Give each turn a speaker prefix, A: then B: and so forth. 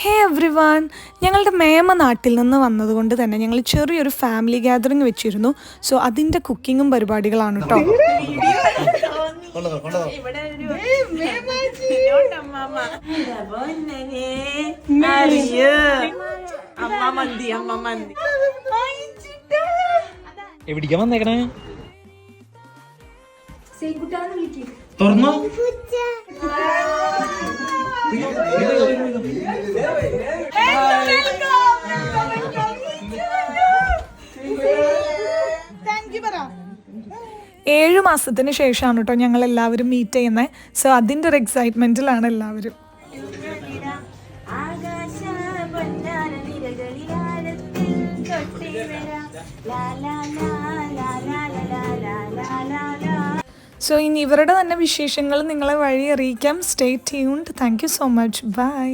A: ഹേ every one ഞങ്ങളുടെ മേമ നാട്ടിൽ നിന്ന് വന്നതുകൊണ്ട് തന്നെ ഞങ്ങൾ ചെറിയൊരു ഫാമിലി ഗാദറിംഗ് വെച്ചിരുന്നു. സോ അതിന്റെ കുക്കിങ്ങും പരിപാടികളാണ് കേട്ടോ
B: എവിടേക്കാ വന്നേക്കണേ? തുറന്നോ?
A: ഏഴ് മാസത്തിന് ശേഷമാണ് കേട്ടോ ഞങ്ങൾ എല്ലാവരും മീറ്റ് ചെയ്യുന്നത് സോ അതിന്റെ ഒരു എക്സൈറ്റ്മെന്റിലാണ് എല്ലാവരും. സോ ഇനി ഇവരുടെ തന്നെ വിശേഷങ്ങൾ നിങ്ങളെ വഴി അറിയിക്കാം. Stay tuned thank you so much bye